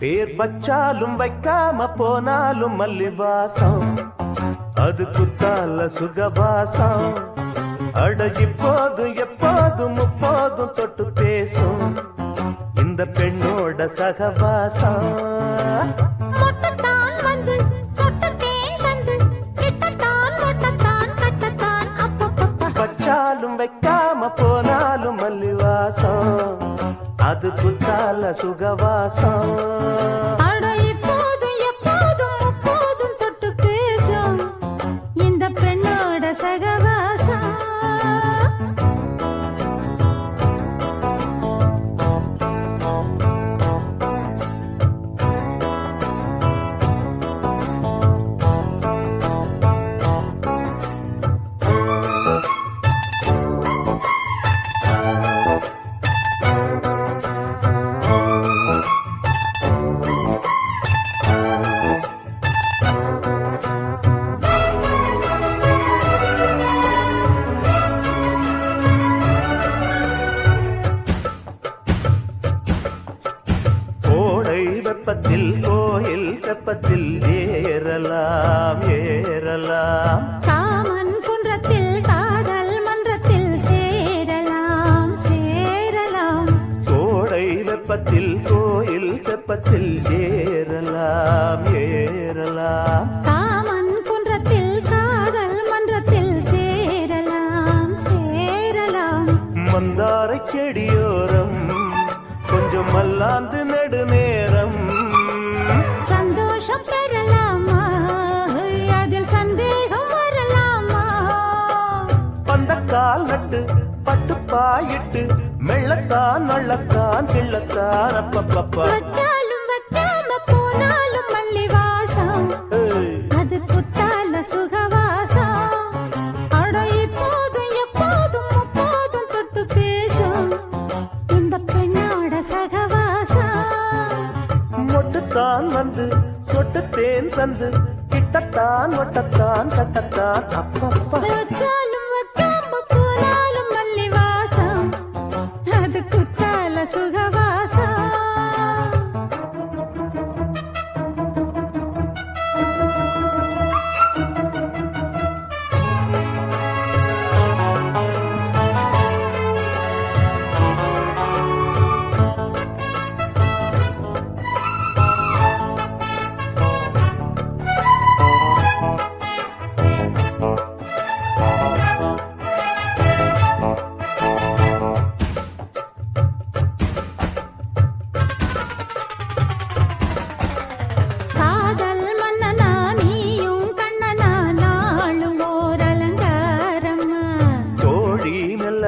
பேர் வச்சாலும் வைக்காம போனாலும் மல்லிவாசம். அது குத்தால சுகவாசம். அட இப்போதும் எப்போதும் முப்போதும் தொட்டு பேசும். இந்த பெண்ணோட சகவாசம். அது குத்தால சுகவாசம் வெப்பத்தில் கோயில் வெப்பத்தில் ஏறலாம் ஏறலாம். வெப்பத்தில் கோயில் வெப்பத்தில் ஏறலாம் ஏறலாம். காமன் குன்றத்தில் காதல் மன்றத்தில் சேரலாம் சேரலாம். மந்தாரை செடியோரம் கொஞ்சம் மல்லாந்து நெடுநேரம். சந்தோஷம் பெறலாமா. கால் நட்டு பட்டு பாயிட்டு மெள்ளத்தான் நள்ளத்தான் கிள்ளத்தான் அப்பப்பப்பா. வச்சாலும் வைக்காம போனாலும் மல்லி வாசம். அது புத்தால சுகவாசம். அட இப்போதும் எப்போதும் முப்போதும் தொட்டு பேசும். இந்த பெண்ணோட சகவாசம். மொட்டுத்தான் வந்து சொட்டுத்தேன் சந்து கிட்டத்தான் ஒட்டத்தான் சட்டத்தான் அப்பப்பா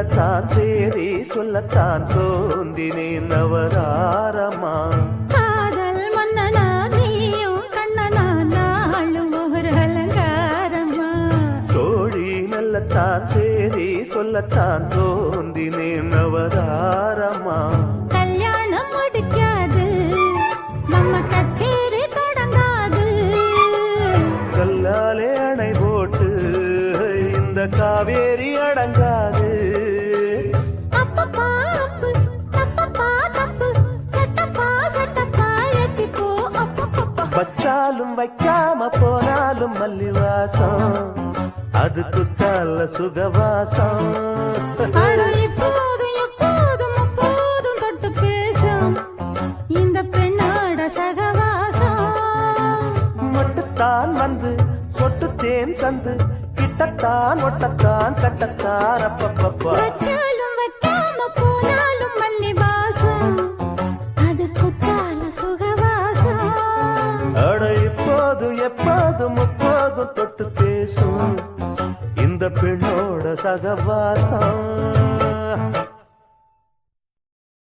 மெல்லத்தான் சேரி சொல்லத்தான் சோந்தினேன் தோழி மெல்லத்தான் சேரி சொல்லத்தான் சோந்தினேன் நவதாரமா. கல்யாணம் முடிக்காது நம்ம கச்சேரி தொடங்காது. கல்லாலே அணை போட்டு இந்த காவேரி அடங்காது வச்சாலும் வைக்காம போனாலும் மல்லிவாசம். அது குத்தால சுகவாசம். மட்டுத்தான் வந்து சொட்டு தேன் தந்து கிட்டத்தான் ஒட்டத்தான் கட்டத்தான் அப்பப்பப்பா. தொட்டு பேசும் இந்த பெண்ணோட சகவாசம்.